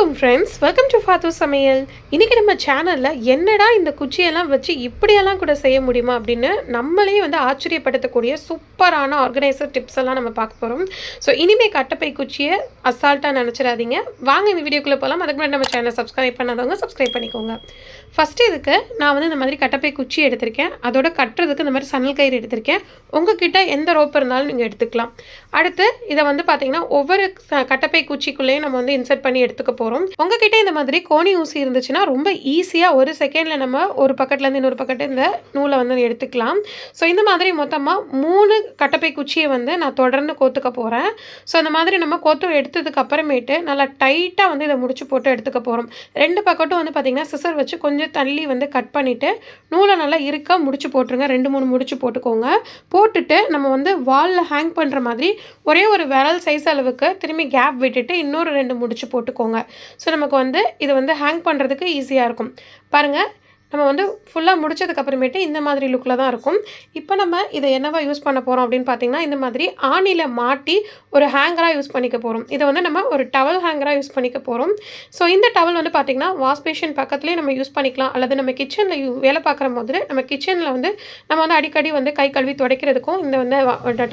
வணக்கம் friends welcome to ஃபாத்து சமையல் இன்றைக்கி நம்ம சேனலில் என்னடா இந்த குச்சியெல்லாம் வச்சு இப்படியெல்லாம் கூட செய்ய முடியுமா அப்படின்னு நம்மளே வந்து ஆச்சரியப்படுத்தக்கூடிய சூப்பரான ஆர்கனைசர் டிப்ஸ் எல்லாம் நம்ம பார்க்க போகிறோம் ஸோ இனிமேல் கட்டப்பை குச்சியை அசால்ட்டாக நினச்சிடாதீங்க. வாங்க இந்த வீடியோக்குள்ளே போகலாம் அதுக்கு முன்னாடி நம்ம சேனலை சப்ஸ்கிரைப் பண்ணாதவங்க சப்ஸ்கிரைப் பண்ணிக்கோங்க. ஃபஸ்ட்டு இதுக்கு நான் வந்து இந்த மாதிரி கட்டப்பை குச்சி எடுத்திருக்கேன். அதோட கட்டுறதுக்கு இந்த மாதிரி சன்னல் கயிறு எடுத்திருக்கேன். உங்ககிட்ட எந்த ரோப் இருந்தாலும் நீங்கள் எடுத்துக்கலாம். அடுத்து இதை வந்து பார்த்தீங்கன்னா ஒவ்வொரு கட்டப்பை குச்சிக்குள்ளேயும் நம்ம வந்து இன்சர்ட் பண்ணி எடுத்துக்க போகிறோம் உங்ககிட்ட இந்த மாதிரி கோணி ஊசி இருந்துச்சுன்னா ரொம்ப ஈஸியாக ஒரு செகண்டில் நம்ம ஒரு பக்கத்துலேருந்து இன்னொரு பக்கத்து இந்த நூலை வந்து எடுத்துக்கலாம். ஸோ இந்த மாதிரி மொத்தமாக மூணு கட்டப்பை குச்சியை வந்து நான் தொடர்ந்து கோத்துக்க போகிறேன் ஸோ அந்த மாதிரி நம்ம கோத்து எடுத்ததுக்கு அப்புறமேட்டு நல்லா டைட்டாக வந்து இதை முடிச்சு போட்டு எடுத்துக்க போகிறோம் ரெண்டு பக்கட்டும் வந்து பார்த்திங்கன்னா சிசர் வச்சு கொஞ்சம் தள்ளி வந்து கட் பண்ணிவிட்டு நூலை நல்லா இருக்கா முடிச்சு போட்டுருங்க. ரெண்டு மூணு முடிச்சு போட்டுக்கோங்க. போட்டுட்டு நம்ம வந்து வாலில் ஹேங் பண்ணுற மாதிரி ஒரே ஒரு விரல் சைஸ் அளவுக்கு திரும்பி கேப் விட்டுட்டு இன்னொரு ரெண்டு முடிச்சு போட்டுக்கோங்க. ஸோ நமக்கு வந்து இது வந்து ஹேங் பண்ணுறதுக்கு ஈஸியாக இருக்கும். பாருங்கள் நம்ம வந்து ஃபுல்லாக முடிச்சதுக்கப்புறமேட்டு இந்த மாதிரி லுக்கில் தான் இருக்கும். இப்போ நம்ம இதை என்னவா யூஸ் பண்ண போகிறோம் அப்படின்னு பார்த்தீங்கன்னா இந்த மாதிரி ஆணியில் மாட்டி ஒரு ஹேங்கராக யூஸ் பண்ணிக்க போகிறோம் இதை வந்து நம்ம ஒரு டவல் ஹேங்கராக யூஸ் பண்ணிக்க போகிறோம் ஸோ இந்த டவல் வந்து பார்த்திங்கன்னா வாஷ் பேஷன் பக்கத்துலேயே நம்ம யூஸ் பண்ணிக்கலாம். அல்லது நம்ம கிச்சனில் வேலை பார்க்குற போது நம்ம கிச்சனில் வந்து நம்ம வந்து அடிக்கடி வந்து கை கழுவி துடைக்கிறதுக்கும் இந்த வந்து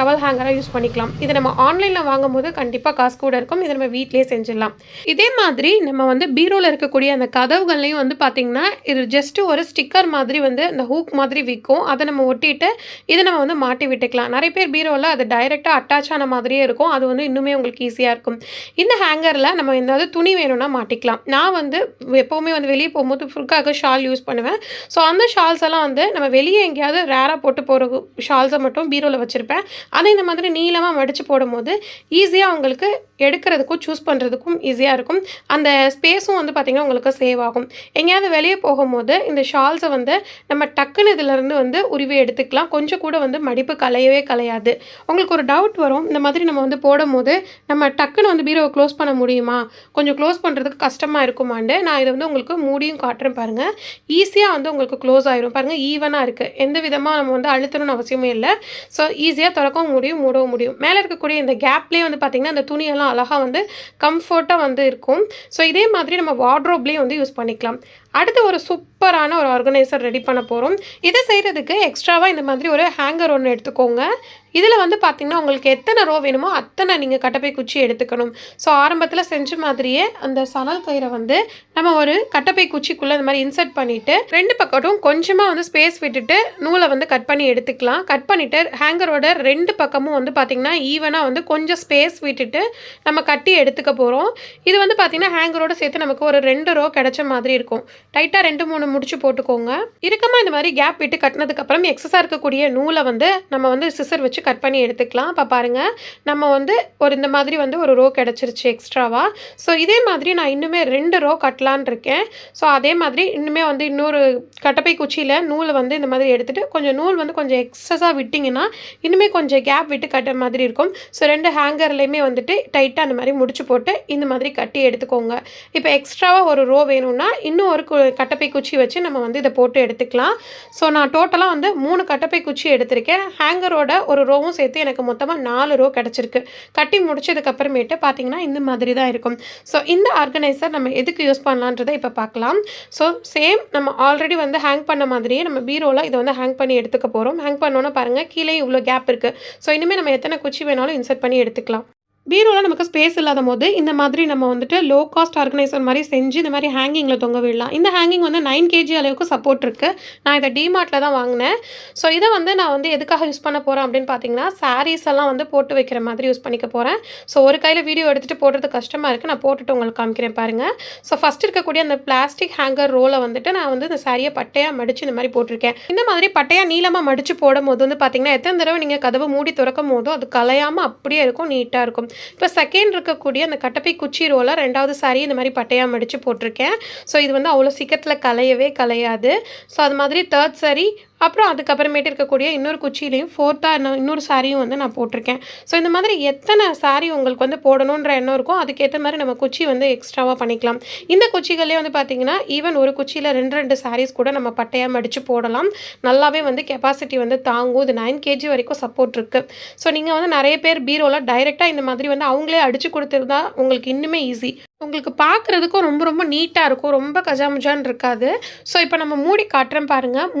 டவல் ஹேங்கராக யூஸ் பண்ணிக்கலாம். இது நம்ம ஆன்லைனில் வாங்கும்போது கண்டிப்பாக காசு கூட இருக்கும். இதை நம்ம வீட்டிலேயே செஞ்சிடலாம். இதே மாதிரி நம்ம வந்து பீரோவில் இருக்கக்கூடிய அந்த கதவுகள்லையும் வந்து பார்த்திங்கன்னா இது ஜஸ்ட்டு ஒரு ஸ்டிக்கர் மாதிரி வந்து அந்த ஹூக் மாதிரி விற்கும் அதை நம்ம ஒட்டிட்டு இதை நம்ம வந்து மாட்டி விட்டுக்கலாம். நிறைய பேர் பீரோவில் அது டைரெக்டாக அட்டாச் ஆன மாதிரியே இருக்கும். அது வந்து இன்னுமே உங்களுக்கு ஈஸியாக இருக்கும். இந்த ஹேங்கரில் நம்ம ஏதாவது துணி வேணும்னா மாட்டிக்கலாம். நான் வந்து எப்போவுமே வந்து வெளியே போகும்போது ஃபுல்காக ஷால் யூஸ் பண்ணுவேன். ஸோ அந்த ஷால்ஸ் எல்லாம் வந்து நம்ம வெளியே எங்கேயாவது ரேராக போட்டு போகிற ஷால்ஸை மட்டும் பீரோவில் வச்சுருப்பேன். அதை இந்த மாதிரி நீளமாக மடித்து போடும்போது ஈஸியாக உங்களுக்கு எடுக்கிறதுக்கும் சூஸ் பண்ணுறதுக்கும் ஈஸியாக இருக்கும். அந்த ஸ்பேஸும் வந்து பார்த்திங்கன்னா உங்களுக்கு சேவ் ஆகும். எங்கேயாவது வெளியே போகும்போது இந்த ஷால்ஸை வந்து நம்ம டக்குன்னு இதிலேருந்து வந்து உருவி எடுத்துக்கலாம். கொஞ்சம் கூட வந்து மடிப்பு கலையவே கலையாது. உங்களுக்கு ஒரு டவுட் வரும் இந்த மாதிரி நம்ம வந்து போடும்போது நம்ம டக்குன்னு வந்து பீரோவை க்ளோஸ் பண்ண முடியுமா? கொஞ்சம் க்ளோஸ் பண்ணுறதுக்கு கஷ்டமாக இருக்குமாண்டு நான் இதை வந்து உங்களுக்கு மூடியும் காட்டுறேன் பாருங்கள் ஈஸியாக வந்து உங்களுக்கு க்ளோஸ் ஆயிரும். பாருங்கள் ஈவனாக இருக்குது எந்த விதமாக நம்ம வந்து அழுத்தணும்னு அவசியமே இல்லை. ஸோ ஈஸியாக திறக்கவும் முடியும் மூடவும் முடியும். மேலே இருக்கக்கூடிய இந்த கேப்லேயே வந்து பார்த்திங்கன்னா அந்த துணியெல்லாம் அழகாக வந்து கம்ஃபர்ட்டாக வந்து இருக்கும். ஸோ இதே மாதிரி நம்ம வார்ட்ரோப்லேயும் வந்து யூஸ் பண்ணிக்கலாம். அடுத்து ஒரு சூப்பரான ஒரு ஆர்கனைசர் ரெடி பண்ண போகிறோம் இதை செய்கிறதுக்கு எக்ஸ்ட்ராவாக இந்த மாதிரி ஒரு ஹேங்கர் ஒன்று எடுத்துக்கோங்க. இதில் வந்து பார்த்திங்கன்னா உங்களுக்கு எத்தனை ரோ வேணுமோ அத்தனை நீங்கள் கட்டப்பை குச்சி எடுத்துக்கணும். ஸோ ஆரம்பத்தில் செஞ்ச மாதிரியே அந்த சணல் கயிறை வந்து நம்ம ஒரு கட்டப்பை குச்சிக்குள்ளே இந்த மாதிரி இன்சர்ட் பண்ணிவிட்டு ரெண்டு பக்கட்டும் கொஞ்சமாக வந்து ஸ்பேஸ் விட்டுட்டு நூலை வந்து கட் பண்ணி எடுத்துக்கலாம். கட் பண்ணிவிட்டு ஹேங்கரோட ரெண்டு பக்கமும் வந்து பார்த்திங்கன்னா ஈவனாக வந்து கொஞ்சம் ஸ்பேஸ் விட்டுட்டு நம்ம கட்டி எடுத்துக்க போகிறோம் இது வந்து பார்த்திங்கன்னா ஹேங்கரோட சேர்த்து நமக்கு ஒரு ரெண்டு ரோ கிடைச்ச மாதிரி இருக்கும். டைட்டாக ரெண்டு மூணு முடிச்சு போட்டுக்கோங்க. இறுக்கமாக இந்த மாதிரி கேப் விட்டு கட்டினதுக்கப்புறம் எக்ஸஸாக இருக்கக்கூடிய நூலை வந்து நம்ம வந்து சிசர் வச்சு கட் பண்ணி எடுத்துக்கலாம். இப்போ பாருங்கள் நம்ம வந்து ஒரு இந்த மாதிரி வந்து ஒரு ரோ கிடச்சிருச்சு எக்ஸ்ட்ராவாக ஸோ இதே மாதிரி நான் இன்னுமே ரெண்டு ரோ கட்டலான் இருக்கேன். ஸோ அதே மாதிரி இன்னுமே வந்து இன்னொரு கட்டப்பை குச்சியில் நூலை வந்து இந்த மாதிரி எடுத்துகிட்டு கொஞ்சம் நூல் வந்து கொஞ்சம் எக்ஸஸாக விட்டிங்கன்னா இன்னுமே கொஞ்சம் கேப் விட்டு கட்டுற மாதிரி இருக்கும். ஸோ ரெண்டு ஹேங்கர்லேயுமே வந்துட்டு டைட்டாக அந்த மாதிரி முடிச்சு போட்டு இந்த மாதிரி கட்டி எடுத்துக்கோங்க. இப்போ எக்ஸ்ட்ராவாக ஒரு ரோ வேணும்னா இன்னும் ஒரு கு- கட்டப்பை குச்சி வச்சு நம்ம வந்து இதை போட்டு எடுத்துக்கலாம். ஸோ நான் டோட்டலாக வந்து மூணு கட்டப்பை குச்சி எடுத்திருக்கேன். ஹேங்கரோட ஒரு ரோவும் சேர்த்து எனக்கு மொத்தமாக நாலு ரோ கிடச்சிருக்கு. கட்டி முடிச்சதுக்கப்புறமேட்டு பார்த்தீங்கன்னா இந்த மாதிரி தான் இருக்கும். ஸோ இந்த ஆர்கனைசர் நம்ம எதுக்கு யூஸ் பண்ணலான்றதை இப்போ பார்க்கலாம் ஸோ சேம் நம்ம ஆல்ரெடி வந்து ஹேங் பண்ண மாதிரியே நம்ம பீரோவில் இதை வந்து ஹேங் பண்ணி எடுத்துக்க போகிறோம் ஹேங் பண்ணோன்னா பாருங்கள் கீழே இவ்வளோ கேப் இருக்குது ஸோ இனிமேல் நம்ம எத்தனை குச்சி வேணாலும் இன்சர்ட் பண்ணி எடுத்துக்கலாம். பீரோவில் நமக்கு ஸ்பேஸ் இல்லாத போது இந்த மாதிரி நம்ம வந்துட்டு லோ காஸ்ட் ஆர்கனைசர் மாதிரி செஞ்சு இந்த மாதிரி ஹேங்கிங்கில் தொங்க விடலாம். இந்த ஹேங்கிங் வந்து நைன் கேஜி அளவுக்கு சப்போர்ட் இருக்குது நான் இதை டிமார்ட்டில் தான் வாங்கினேன். ஸோ இதை வந்து நான் வந்து எதுக்காக யூஸ் பண்ண போகிறேன் அப்படின்னு பார்த்தீங்கன்னா சாரீஸ் எல்லாம் வந்து போட்டு வைக்கிற மாதிரி யூஸ் பண்ணிக்க போகிறேன் ஸோ ஒரு கையில் வீடியோ எடுத்துகிட்டு போடுறது கஷ்டமாக இருக்குது நான் போட்டுட்டு உங்களுக்கு காமிக்கிறேன் பாருங்கள் ஸோ ஃபஸ்ட் இருக்கக்கூடிய அந்த பிளாஸ்டிக் ஹேங்கர் ரோலை வந்துட்டு நான் வந்து இந்த சாரியை பட்டையாக மடித்து இந்த மாதிரி போட்டிருக்கேன். இந்த மாதிரி பட்டையாக நீளமாக மடித்து போடும் போது வந்து பார்த்தீங்கன்னா எத்தனை தடவை நீங்கள் கதவை மூடி திறக்கும் போதும் அது கலையாமல் அப்படியே இருக்கும் நீட்டாக இருக்கும். இப்போ செகண்ட் இருக்கக்கூடிய அந்த கட்டப்பை குச்சி ரோலாக ரெண்டாவது சாரி இந்த மாதிரி பட்டையாக மடித்து போட்டிருக்கேன். ஸோ இது வந்து அவ்வளோ சீக்கிரத்தில் கலையவே கலையாது. ஸோ அது மாதிரி தேர்ட் சாரி அப்புறம் அதுக்கப்புறமேட்டு இருக்கக்கூடிய இன்னொரு குச்சியிலையும் ஃபோர்த்தாக இன்னொரு சாரியும் வந்து நான் போட்டிருக்கேன். ஸோ இந்த மாதிரி எத்தனை சாரி உங்களுக்கு வந்து போடணுன்ற எண்ணம் இருக்கோ அதுக்கேற்ற மாதிரி நம்ம குச்சி வந்து எக்ஸ்ட்ராவாக பண்ணிக்கலாம். இந்த குச்சிகளே வந்து பார்த்திங்கன்னா ஈவன் ஒரு குச்சியில் ரெண்டு ரெண்டு சாரீஸ் கூட நம்ம பட்டையாக மடித்து போடலாம். நல்லாவே வந்து கெப்பாசிட்டி வந்து தாங்கும். இது நைன் கேஜி வரைக்கும் சப்போர்ட் இருக்குது ஸோ நீங்கள் வந்து நிறைய பேர் பீரோவில் டைரெக்டாக இந்த மாதிரி வந்து அவங்களே அடித்து கொடுத்துருந்தா உங்களுக்கு இன்னுமே ஈஸி உங்களுக்கு பார்க்குறதுக்கும் ரொம்ப ரொம்ப நீட்டாக இருக்கும். ரொம்ப கஜாமுஜான் இருக்காது. ஸோ, இப்போ நம்ம மூடி காட்டுறேன்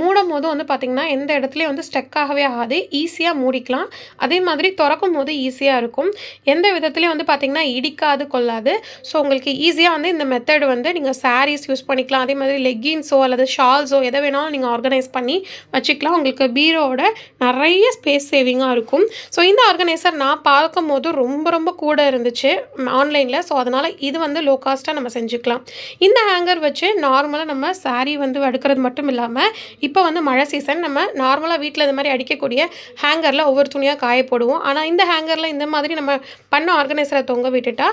மூடும் போதும் வந்து பார்த்திங்கன்னா எந்த இடத்துலையும் வந்து ஸ்டக் ஆகவே ஆகாது. ஈஸியாக மூடிக்கலாம். அதே மாதிரி திறக்கும் போது ஈஸியாக இருக்கும். எந்த விதத்துலையும் வந்து பார்த்திங்கன்னா இடிக்காது, கொள்ளாது. ஸோ, உங்களுக்கு ஈஸியாக வந்து இந்த மெத்தடு வந்து நீங்கள் சாரீஸ் யூஸ் பண்ணிக்கலாம். அதே மாதிரி லெக்கின்ஸோ அல்லது ஷால்ஸோ எதை வேணாலும் நீங்கள் ஆர்கனைஸ் பண்ணி வச்சுக்கலாம். உங்களுக்கு பீரோவோட நிறைய ஸ்பேஸ் சேவிங்காக இருக்கும். ஸோ, இந்த ஆர்கனைசர் நான் பார்க்கும்போது ரொம்ப ரொம்ப கூட இருந்துச்சு ஆன்லைனில் ஸோ, அதனால் இது வந்து லோ காஸ்ட்டாக நம்ம செஞ்சுக்கலாம். இந்த ஹேங்கர் வச்சு நார்மலாக நம்ம சாரீ வந்து அடுக்கிறது மட்டும் இல்லாமல் இப்போ வந்து மழை சீசன் நம்ம நார்மலாக வீட்டில் இந்த மாதிரி அடிக்கக்கூடிய ஹேங்கரில் ஒவ்வொரு துணியாக காய போடுவோம். ஆனால் இந்த ஹேங்கரில் இந்த மாதிரி நம்ம பண்ண ஆர்கனைசரை தொங்க விட்டுட்டா,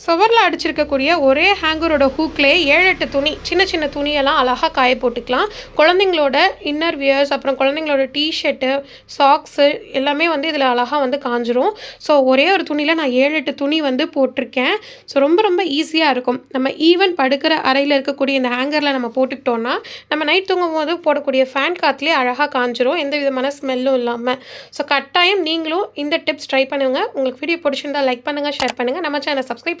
சுவரில் அடிச்சிருக்கக்கூடிய ஒரே ஹேங்கரோட ஹூக்லயே 7, 8 துணி சின்ன சின்ன துணியெல்லாம் அழகாக காய போட்டுக்கலாம். குழந்தைங்களோட இன்னர் வியர்ஸ், அப்புறம் குழந்தைங்களோட டீ ஷர்ட்டு, சாக்ஸு எல்லாமே வந்து இதில் அழகாக வந்து காஞ்சிரும். ஸோ, ஒரே ஒரு துணியில் நான் 7, 8 துணி வந்து போட்டிருக்கேன். ஸோ, ரொம்ப ரொம்ப ஈஸியாக இருக்கும். நம்ம ஈவன் படுக்கிற அறையில் இருக்கக்கூடிய இந்த ஹேங்கரில் நம்ம போட்டுக்கிட்டோம்னா, நம்ம நைட் தூங்கும்போது போடக்கூடிய ஃபேன் காற்றுலேயே அழகாக காஞ்சிரும். எந்த விதமான ஸ்மெல்லும் இல்லாமல் ஸோ, கட்டாயம் நீங்களும் இந்த டிப்ஸ் ட்ரை பண்ணுங்கள் உங்களுக்கு வீடியோ பிடிச்சிருந்தால் லைக் பண்ணுங்கள் ஷேர் பண்ணுங்க. நம்ம சேனல் சப்ஸ்கிரைப்